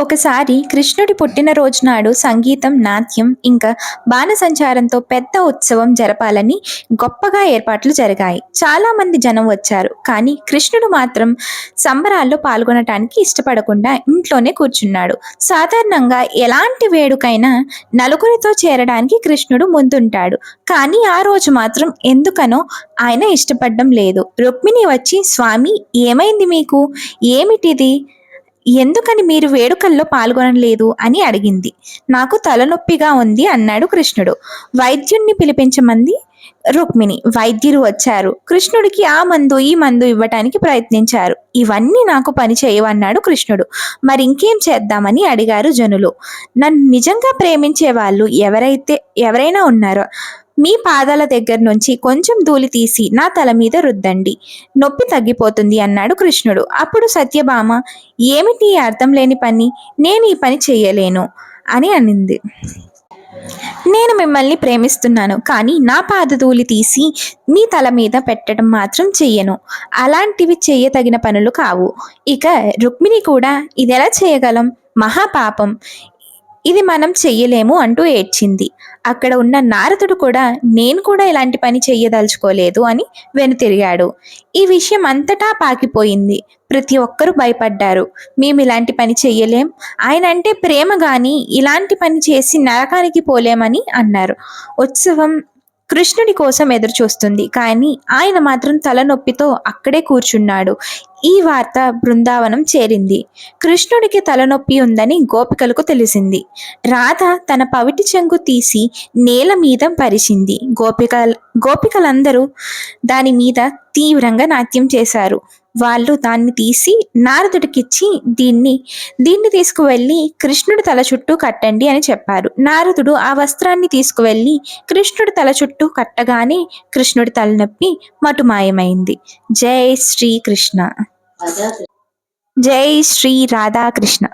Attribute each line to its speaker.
Speaker 1: ఒకసారి కృష్ణుడి పుట్టినరోజు నాడు సంగీతం నాట్యం ఇంకా బాణసంచారంతో పెద్ద ఉత్సవం జరపాలని గొప్పగా ఏర్పాట్లు జరిగాయి. చాలా మంది జనం వచ్చారు. కానీ కృష్ణుడు మాత్రం సంబరాల్లో పాల్గొనటానికి ఇష్టపడకుండా ఇంట్లోనే కూర్చున్నాడు. సాధారణంగా ఎలాంటి వేడుకైనా నలుగురితో చేరడానికి కృష్ణుడు ముందుంటాడు. కానీ ఆ రోజు మాత్రం ఎందుకనో ఆయన ఇష్టపడడం లేదు. రుక్మిణి వచ్చి స్వామి ఏమైంది మీకు? ఏమిటిది? ఎందుకని మీరు వేడుకల్లో పాల్గొనలేదు అని అడిగింది. నాకు తలనొప్పిగా ఉంది అన్నాడు కృష్ణుడు. వైద్యుణ్ణి పిలిపించమంది? రుక్మిణి వైద్యులు వచ్చారు. కృష్ణుడికి ఆ మందు ఈ మందు ఇవ్వటానికి ప్రయత్నించారు. ఇవన్నీ నాకు పని చేయవన్నాడు కృష్ణుడు. మరి ఇంకేం చేద్దామని అడిగారు జనులు. నన్ను నిజంగా ప్రేమించే వాళ్ళు ఎవరైతే ఎవరైనా ఉన్నారో మీ పాదాల దగ్గర నుంచి కొంచెం ధూళి తీసి నా తల మీద రుద్దండి. నొప్పి తగ్గిపోతుంది అన్నాడు కృష్ణుడు. అప్పుడు సత్యభామ ఏమిటి అర్థం లేని పని? నేను ఈ పని చేయలేను అని అనింది. మిమ్మల్ని ప్రేమిస్తున్నాను. కానీ నా పాదధూళి తీసి మీ తల మీద పెట్టడం మాత్రం చెయ్యను. అలాంటివి చేయతగిన పనులు కావు. ఇక రుక్మిణి కూడా ఇది ఎలా చేయగలం? మహాపాపం. ఇది మనం చెయ్యలేము అంటూ ఏడ్చింది. అక్కడ ఉన్న నారదుడు కూడా నేను కూడా ఇలాంటి పని చెయ్యదలుచుకోలేదు అని వెనుతిరిగాడు. ఈ విషయం అంతటా పాకిపోయింది. ప్రతి ఒక్కరూ భయపడ్డారు. మేము ఇలాంటి పని చెయ్యలేం. ఆయన అంటే ప్రేమ గాని ఇలాంటి పని చేసి నరకానికి పోలేమని అన్నారు. ఉత్సవం కృష్ణుడి కోసం ఎదురు చూస్తుంది కానీ ఆయన మాత్రం తలనొప్పితో అక్కడే కూర్చున్నాడు. ఈ వార్త బృందావనం చేరింది. కృష్ణుడికి తలనొప్పి ఉందని గోపికలకు తెలిసింది. రాధ తన పవిటి చెంగు తీసి నేల మీద పరిచింది. గోపిక గోపికలందరూ దాని మీద తీవ్రంగా నాట్యం చేశారు. వాళ్ళు దాన్ని తీసి నారదుడికిచ్చి దీన్ని దీన్ని తీసుకువెళ్ళి కృష్ణుడి తల చుట్టూ కట్టండి అని చెప్పారు. నారదుడు ఆ వస్త్రాన్ని తీసుకువెళ్ళి కృష్ణుడి తల చుట్టూ కట్టగానే కృష్ణుడి తలనొప్పి మటుమాయమైంది. జై శ్రీ जय श्री राधा कृष्ण।